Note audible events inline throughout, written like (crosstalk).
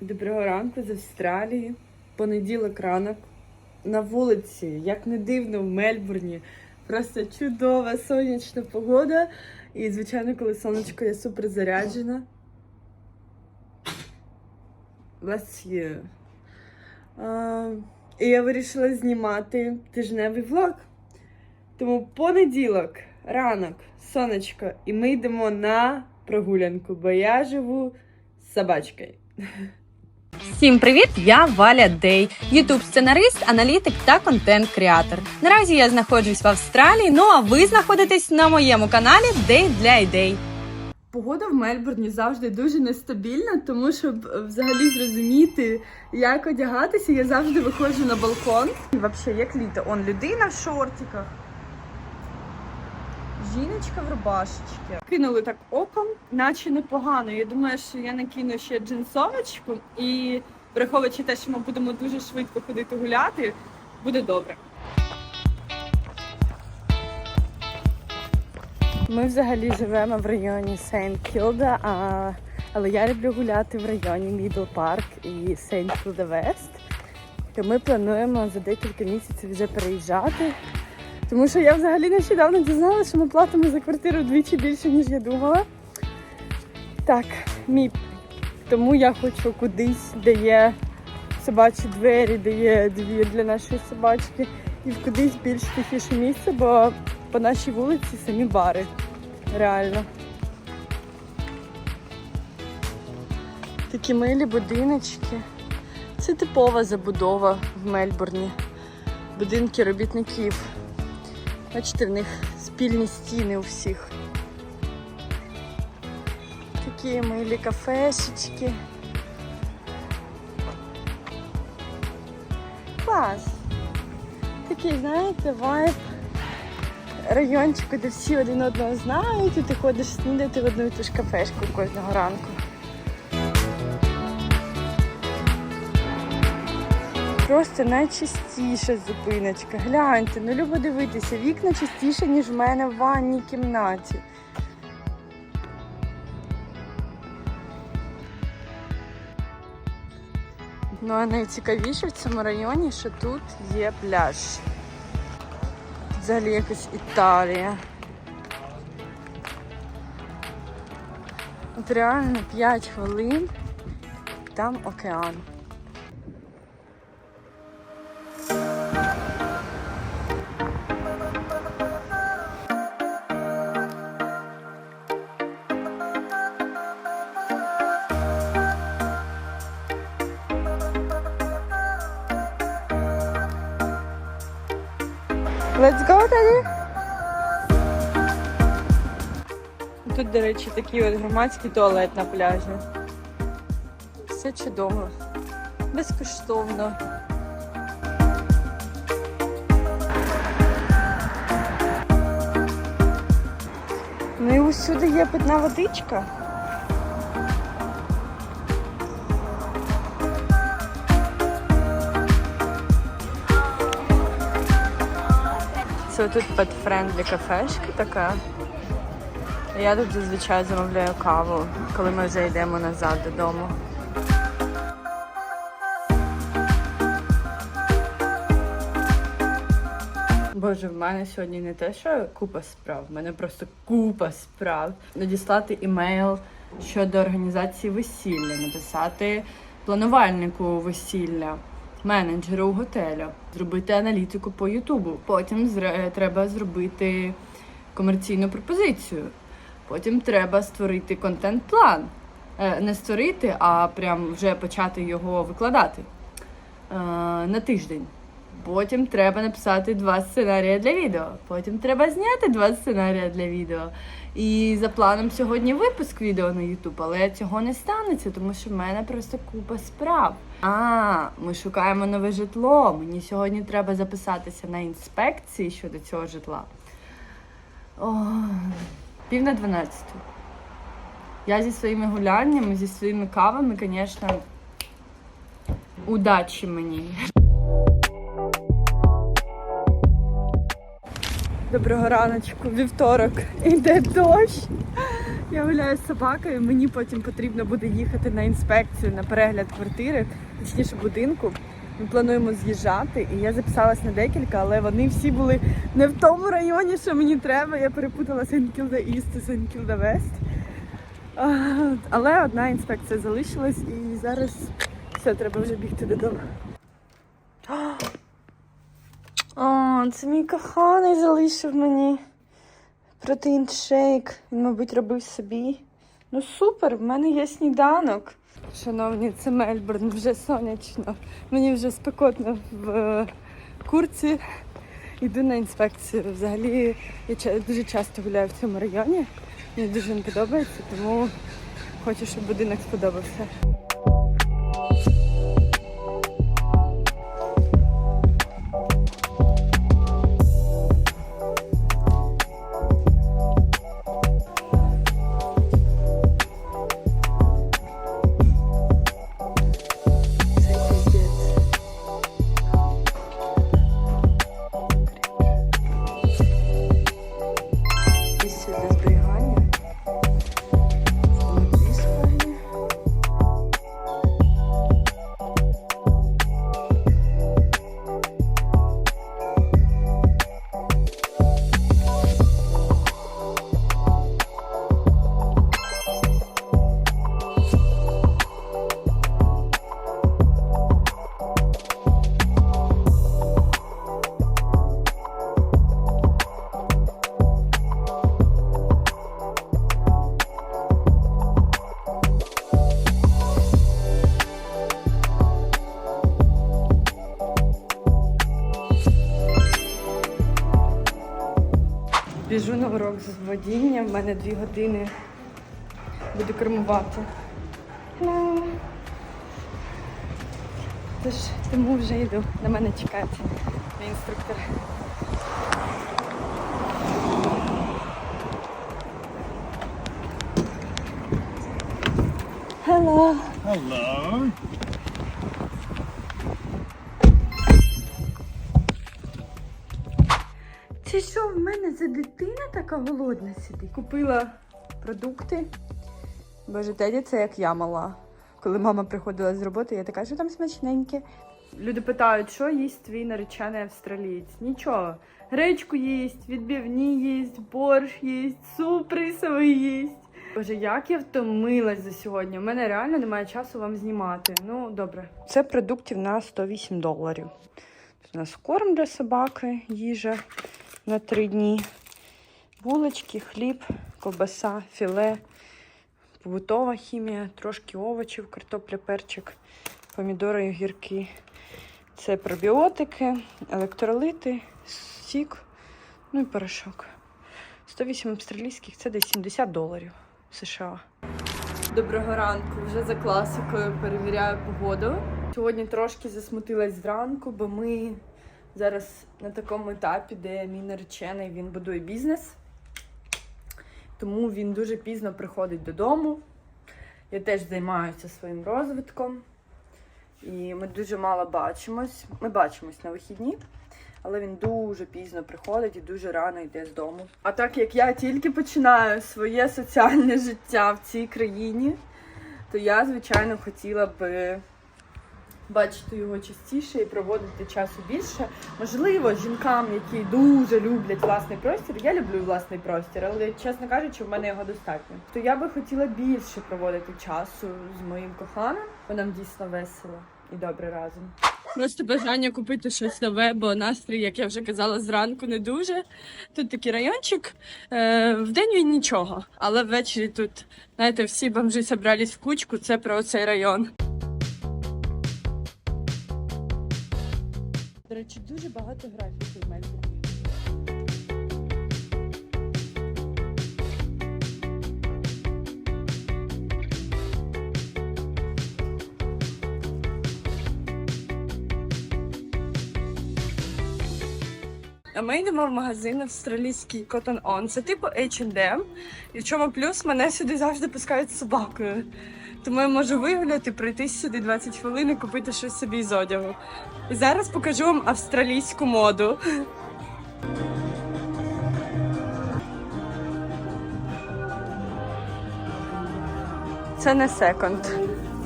Доброго ранку з Австралії. Понеділок ранок. На вулиці, як не дивно, в Мельбурні. Просто чудова сонячна погода. І, звичайно, коли сонечко я супер заряджена. А, і я вирішила знімати тижневий влог. Тому понеділок, ранок, сонечко, і ми йдемо на прогулянку, бо я живу з собачкою. (laughs) Всім привіт! Я Валя Дей, ютуб сценарист, аналітик та контент-креатор. Наразі я знаходжусь в Австралії. Ну а ви знаходитесь на моєму каналі Дей для ідей. Погода в Мельбурні завжди дуже нестабільна, тому щоб е, взагалі зрозуміти, як одягатися, я завжди виходжу на балкон. І взагалі, як літо, он людина в шортиках. Жіночка в рубашечці. Кинули так оком, наче непогано. Я думаю, що я накину ще джинсовочку і враховуючи те, що ми будемо дуже швидко ходити гуляти, буде добре. Ми взагалі живемо в районі Сейнт Кілда, а... але я люблю гуляти в районі Мідл Парк і Сейнт Кілда Вест. То ми плануємо за декілька місяців вже переїжджати. Тому що я взагалі нещодавно дізналася, що ми платимо за квартиру вдвічі більше, ніж я думала. Так, мій. Тому я хочу кудись, де є собачі двері, де є двір для нашої собачки, і в кудись більш тихіше місце, бо по нашій вулиці самі бари. Реально. Такі милі будиночки. Це типова забудова в Мельбурні. Будинки робітників. Бачите, в них спільні стіни у всіх. Такі милі кафешечки. Клас! Такий, знаєте, вайб райончику, де всі один одного знають, і ти ходиш снідати в одну і ту ж кафешку кожного ранку. Просто найчастіша зупиночка. Гляньте, ну любо дивитися, вікна частіше, ніж в мене в ванній кімнаті. Ну а найцікавіше в цьому районі, що тут є пляж. Взагалі якась Італія. От реально 5 хвилин, там океан. Let's go, Daddy! Тут, до речі, такий от громадський туалет на пляжі. Все чудово. Безкоштовно. Ну і усюди є питна водичка. Це тут пет-френдлі кафешка така. Я тут зазвичай замовляю каву, коли ми вже йдемо назад додому. Боже, в мене сьогодні не те, що купа справ, в мене просто купа справ. Надіслати імейл щодо організації весілля, написати планувальнику весілля, менеджеру готелю, зробити аналітику по Ютубу. Потім треба зробити комерційну пропозицію. Потім треба створити контент-план. Е, Не створити, а прям вже почати його викладати е, на тиждень. Потім треба написати два сценарії для відео. Потім треба зняти два сценарії для відео. І за планом сьогодні випуск відео на YouTube, але цього не станеться, тому що в мене просто купа справ. А, ми шукаємо нове житло. Мені сьогодні треба записатися на інспекції щодо цього житла. О, пів на дванадцяту. Я зі своїми гуляннями, зі своїми кавами, звісно, удачі мені. Доброго раночку, вівторок. Іде дощ. Я гуляю з собакою, мені потім потрібно буде їхати на інспекцію, на перегляд квартири, точніше будинку. Ми плануємо з'їжджати, і я записалась на декілька, але вони всі були не в тому районі, що мені треба. Я перепутала Сен-Кілда Іст і Сен-Кілда Вест. Але одна інспекція залишилась і зараз все, треба вже бігти додому. О, це мій коханий залишив мені протеїн шейк. Він, мабуть, робив собі. Ну супер, в мене є сніданок. Шановні, це Мельбурн, вже сонячно. Мені вже спекотно в е, курці. Йду на інспекцію. Взагалі я ча- дуже часто гуляю в цьому районі. Мені дуже він подобається, тому хочу, щоб будинок сподобався. Біжу на урок з водіння, в мене дві години буду кермувати. Hello. Тож тому вже йду. На мене чекає мій інструктор. Hello. Hello. Це що в мене за дитина така голодна сидить? Купила продукти. Боже, дядя, це як я мала. Коли мама приходила з роботи, я така, що там смачненьке. Люди питають, що їсть твій наречений австралієць? Нічого. Гречку їсть, відбивні їсть, борщ їсть, суп рисовий їсть. Боже, як я втомилась за сьогодні. У мене реально немає часу вам знімати. Ну, добре. Це продуктів на 108 доларів. Тут у нас корм для собаки, їжа на три дні. Булочки, хліб, ковбаса, філе, побутова хімія, трошки овочів, картопля, перчик, помідори, огірки. Це пробіотики, електролити, сік, ну і порошок. 108 австралійських це десь 70 доларів США. Доброго ранку, вже за класикою перевіряю погоду. Сьогодні трошки засмутилась зранку, бо ми зараз на такому етапі, де мій наречений він будує бізнес. Тому він дуже пізно приходить додому. Я теж займаюся своїм розвитком. І ми дуже мало бачимось. Ми бачимось на вихідні, але він дуже пізно приходить і дуже рано йде з дому. А так як я тільки починаю своє соціальне життя в цій країні, то я, звичайно, хотіла би бачити його частіше і проводити часу більше. Можливо, жінкам, які дуже люблять власний простір, я люблю власний простір, але чесно кажучи, в мене його достатньо. То я би хотіла більше проводити часу з моїм коханим, бо нам дійсно весело і добре разом. Просто бажання купити щось нове, бо настрій, як я вже казала, зранку не дуже. Тут такий райончик. Е, вдень він нічого, але ввечері тут, знаєте, всі бомжі зібрались в кучку. Це про цей район. Речі, дуже багато графіки в. А ми йдемо в магазин австралійський Cotton On. Це типу H&M. І в чому плюс мене сюди завжди пускають собакою. Тому я можу вигуляти, пройти сюди 20 хвилин і купити щось собі з одягу. І зараз покажу вам австралійську моду. Це не секонд,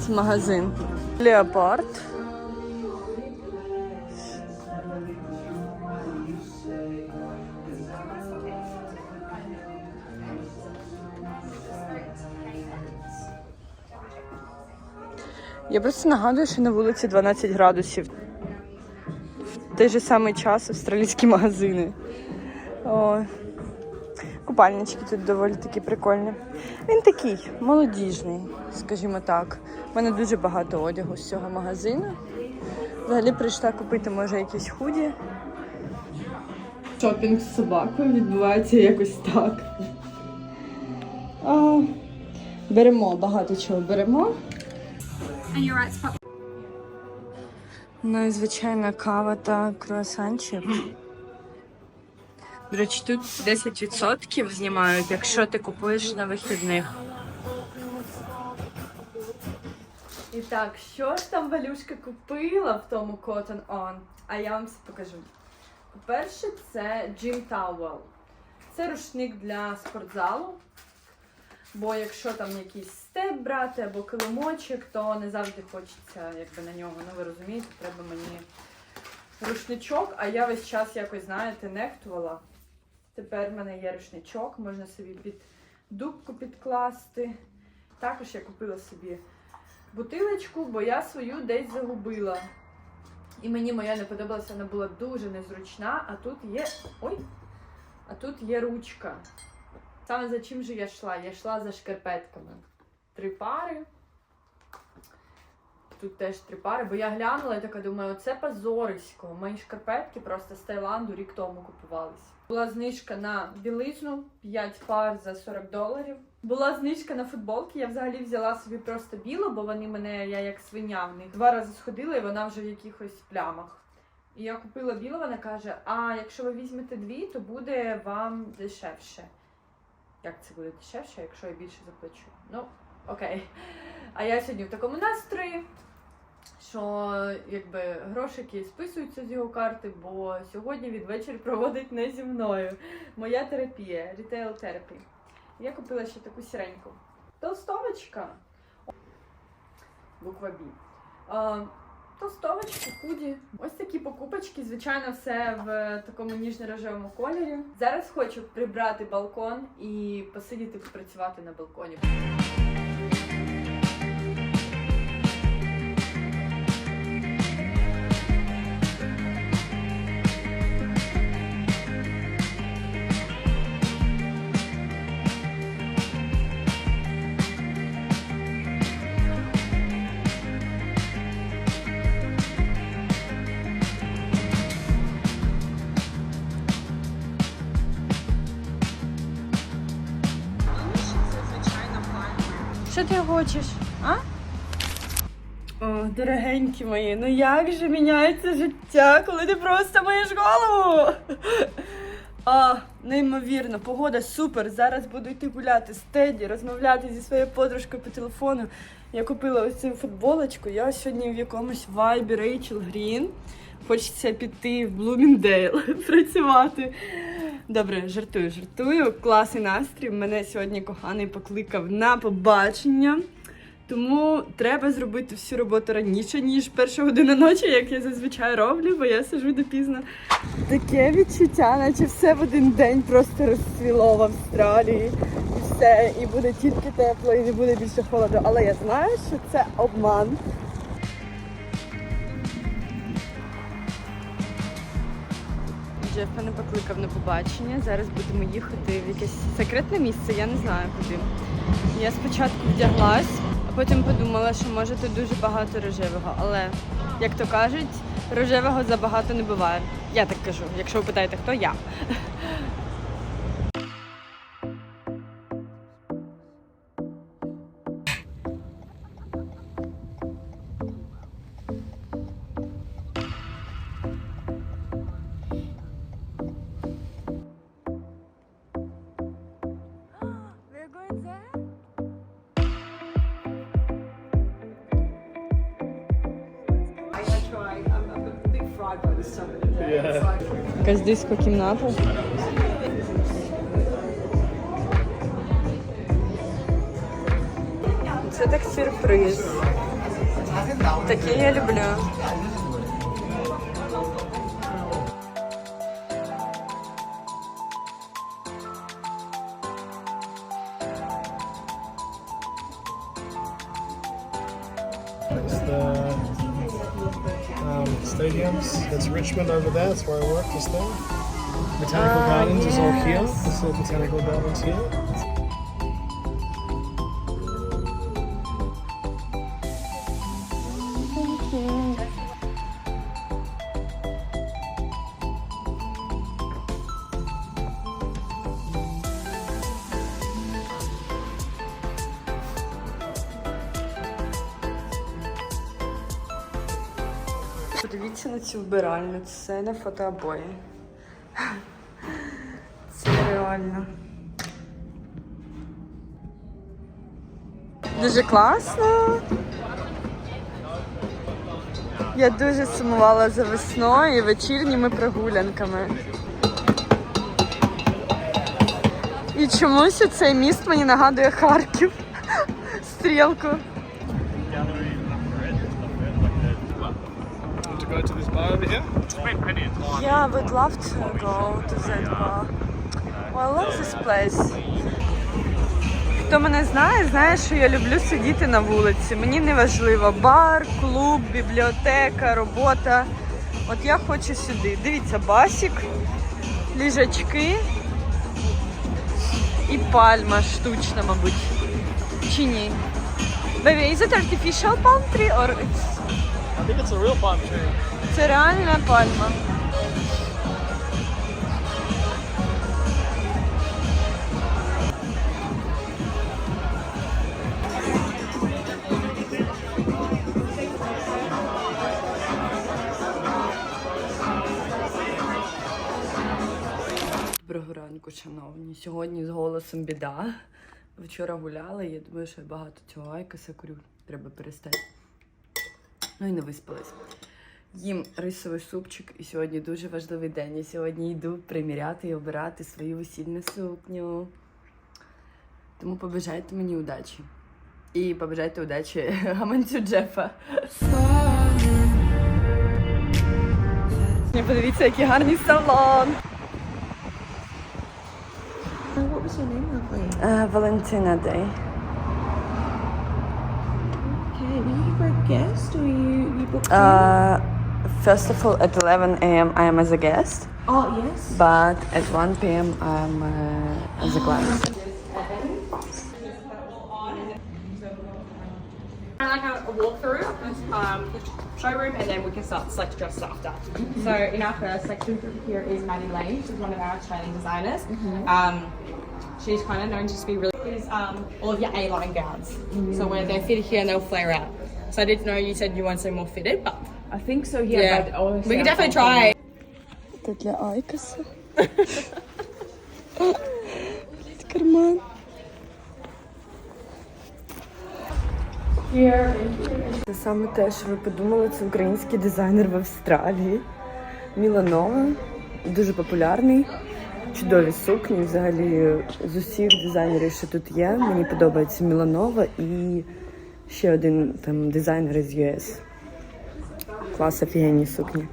це магазин. Леопард. Я просто нагадую, що на вулиці 12 градусів. В той же самий час австралійські магазини. О, купальнички тут доволі такі прикольні. Він такий молодіжний, скажімо так. У мене дуже багато одягу з цього магазину. Взагалі прийшла купити, може, якісь худі. Шопінг з собакою відбувається якось так. А, беремо, багато чого беремо. Ну і звичайна кава та круасанчик. До речі, тут 10% знімають, якщо ти купуєш на вихідних. І так, що ж там Валюшка купила в тому Cotton On? А я вам все покажу. По-перше, це Gym Towel. Це рушник для спортзалу. Бо якщо там якийсь степ брати або килимочок, то не завжди хочеться якби на нього. Ну ви розумієте, треба мені рушничок, а я весь час якось, знаєте, нехтувала. Тепер в мене є рушничок, можна собі під дубку підкласти. Також я купила собі бутилочку, бо я свою десь загубила. І мені моя не подобалася, вона була дуже незручна, а тут є. Ой! А тут є ручка. Саме за чим же я йшла? Я йшла за шкарпетками. Три пари. Тут теж три пари, бо я глянула і така думаю, оце позорисько. Мої шкарпетки просто з Таїланду рік тому купувались. Була знижка на білизну 5 пар за 40 доларів. Була знижка на футболки. Я взагалі взяла собі просто білу, бо вони мене, я як свиня в них. Два рази сходила, і вона вже в якихось плямах. І я купила білу, вона каже: а якщо ви візьмете дві, то буде вам дешевше. Як це буде дешевше, якщо я більше заплачу? Ну, окей. А я сьогодні в такому настрої, що якби грошики списуються з його карти, бо сьогодні він вечір проводить не зі мною. Моя терапія, рітейл терапі. Я купила ще таку сіреньку. Толстовочка. Буква Б. А, Толстовочка, худі. Ось такі покупочки. Звичайно, все в такому ніжно-рожевому кольорі. Зараз хочу прибрати балкон і посидіти попрацювати на балконі. Ти хочеш? А? О, дорогенькі мої, ну як же міняється життя, коли ти просто маєш голову? А, неймовірно, погода супер. Зараз буду йти гуляти з Теді, розмовляти зі своєю подружкою по телефону. Я купила ось цю футболочку. Я сьогодні в якомусь вайбі Рейчел Грін. Хочеться піти в Блуміндейл (laughs) працювати. Добре, жартую, жартую. Класний настрій. Мене сьогодні коханий покликав на побачення. Тому треба зробити всю роботу раніше, ніж перша година ночі, як я зазвичай роблю, бо я сижу допізно. Таке відчуття, наче все в один день просто розцвіло в Австралії. І все, і буде тільки тепло, і не буде більше холоду. Але я знаю, що це обман. Джеф мене покликав на побачення. Зараз будемо їхати в якесь секретне місце, я не знаю куди. Я спочатку вдяглась, а потім подумала, що може тут дуже багато рожевого. Але, як то кажуть, рожевого забагато не буває. Я так кажу, якщо ви питаєте, хто я. Якась диско кімната. Це так сюрприз. Таке я люблю. That's Richmond over there. That's where I work just there. Botanical ah, Gardens is all here. This is Botanical Gardens here. Подивіться на цю вбиральню, це не фотообої. Це реально. Дуже класно. Я дуже сумувала за весною і вечірніми прогулянками. І чомусь цей міст мені нагадує Харків. Стрілку. To go to this bar over here. Yeah, would love to go to that bar. Well, I love this place. Хто мене знає, знає, що я люблю сидіти на вулиці. Мені не важливо бар, клуб, бібліотека, робота. От я хочу сюди. Дивіться, басік, ліжачки і пальма штучна, мабуть. Чи ні? Baby, is it artificial palm tree or it's... I think it's a real palm tree. Це реальна пальма. Доброго ранку, шановні. Сьогодні з голосом біда. Вчора гуляла, я думаю, що я багато цього айкоса курю. Треба перестати. Ну і не виспалась. Їм рисовий супчик, і сьогодні дуже важливий день. Я сьогодні йду приміряти і обирати свою весільну сукню. Тому побажайте мені удачі. І побажайте удачі (laughs) гаманцю Джефа. Подивіться, який гарний салон. Name, lovely? Валентина Дей. Guest or you, you booked Uh, first of all, at 11 a.m. I am as a guest. Oh, yes. but at 1 p.m. I'm uh, as a client. like a, a walkthrough um, the showroom and then we can start select dresses after. So in our first section here is Maddie Lane. She's one of our Australian designers. Um, she's kind of known just to be really is um, all of your A-line gowns. So where they're fitted here and they'll flare out. So I did know you said you want some more fitted, but I think so, yeah. yeah, But honestly, we can I definitely try. Это для Айкоса. Блять, карман. Це саме те, що ви подумали, це український дизайнер в Австралії. Міланова, дуже популярний. Чудові сукні. Взагалі з усіх дизайнерів, що тут є, мені подобається Міланова і ще один там дизайнер із US. Клас офігенні сукні.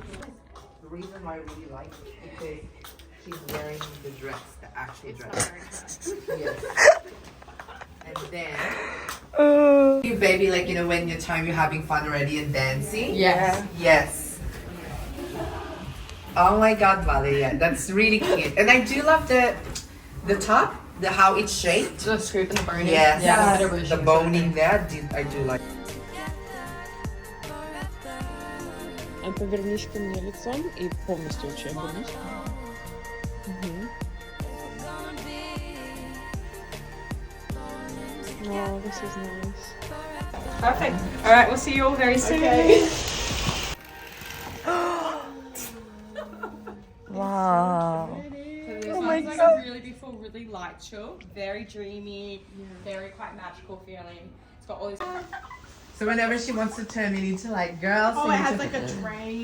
The reason why I really like it is because she's wearing the dress, the actual dress. yes. And then you baby, like you know, when you're time you're having fun already and dancing. Yes. Yes. Oh my God, Valeria, that's really cute. And I do love the the top, the how it's shaped. The scoop and the boning. Yes. Yeah, the The boning there, I do, I do like. А повернись ко мне лицом и полностью вообще обернись. Мгм. Oh, this is nice. Perfect. All right, we'll see you all very soon. (laughs) Вау. Oh my god. Really beautiful, really light chill, very dreamy, very quite magical feeling. It's got all these. So whenever she wants to turn it into like girls, oh, it has like a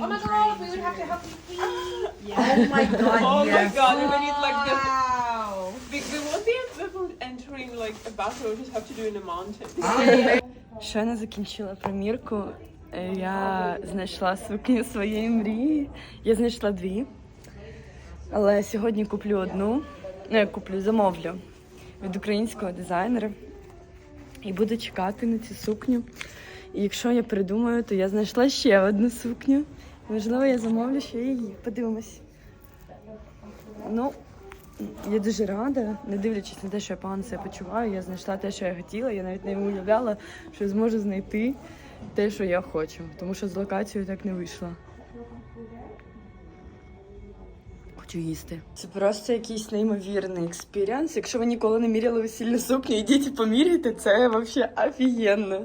Oh my god, we would have to help you pee. Oh (gasps) my God! (laughs) Oh yes. my god, we need like the Wow. we, we won't be able to enter doing like a battle, we'll just have to do in a mountain. (laughs) Щойно закінчила примірку. Е, Я знайшла сукню своєї мрії. Я знайшла дві. Але сьогодні куплю одну. Ну, я куплю, замовлю від українського дизайнера. І буду чекати на цю сукню. І якщо я придумаю, то я знайшла ще одну сукню. Можливо, я замовлю ще її. Подивимось. Ну, я дуже рада, не дивлячись на те, що я погано себе почуваю, я знайшла те, що я хотіла. Я навіть не уявляла, що зможу знайти те, що я хочу. Тому що з локацією так не вийшло. Хочу їсти. Це просто якийсь неймовірний експіріанс. Якщо ви ніколи не міряли весільну сукню, ідіть і поміряйте, це взагалі офігенно.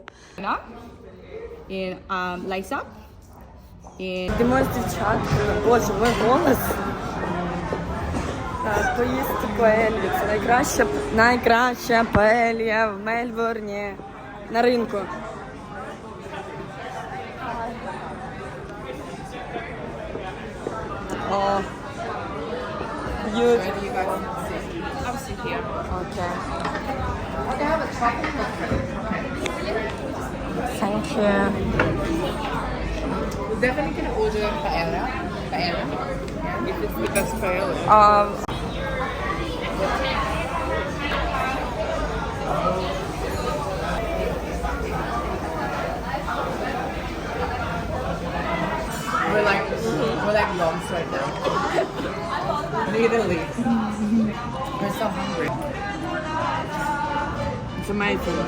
In um, lace up. In Йдемо з дівчаткою. Боже, мой голос. Так, поїсти паелью. Це найкраща, найкраща паелія в Мельбурні. На ринку. О. You guys can see. obviously here. Okay. They have a chocolate. Thank you. We're definitely gonna order paella. Paella. If it's the best paella. Um, We're like we're like lumps right now. (laughs) Literally. We're so hungry. It's amazing.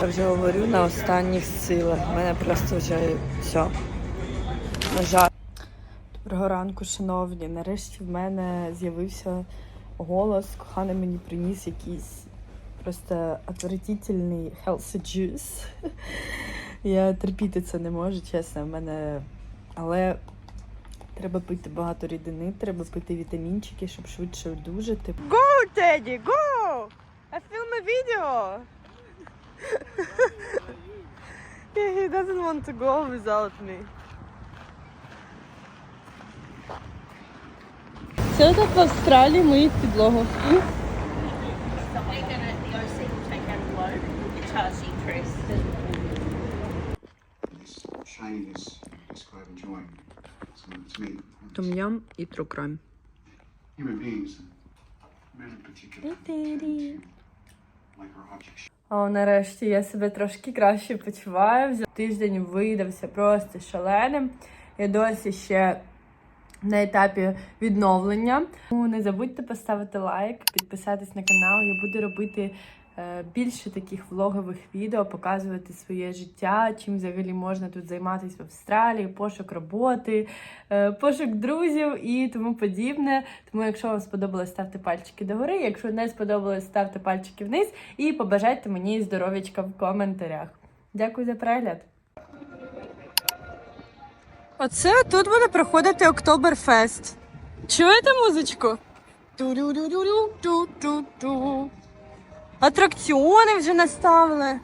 Я вже говорю на останніх силах. У мене просто вже все. На жаль. Доброго ранку, шановні. Нарешті в мене з'явився голос. Коханий мені приніс якийсь просто отвратительний healthy juice. (laughs) Я терпіти це не можу, чесно. В мене. Але треба пити багато рідини, треба пити вітамінчики, щоб швидше одужати. Go, Teddy, go! I film a video! (laughs) he doesn't want to go without me. Це так в Австралії миють підлогу. Shane Том'ям і трокрам. О, нарешті я себе трошки краще почуваю. Тиждень видався просто шаленим. Я досі ще на етапі відновлення. Тому Не забудьте поставити лайк, підписатись на канал. Я буду робити більше таких влогових відео, показувати своє життя, чим взагалі можна тут займатися в Австралії, пошук роботи, е, пошук друзів і тому подібне. Тому, якщо вам сподобалось, ставте пальчики догори. Якщо не сподобалось, ставте пальчики вниз і побажайте мені здоров'ячка в коментарях. Дякую за перегляд. Оце тут буде проходити Октоберфест. Чуєте музичку? Ту-рю-рю-рю-рю, ту-ту-ту. Атракціони вже наставили.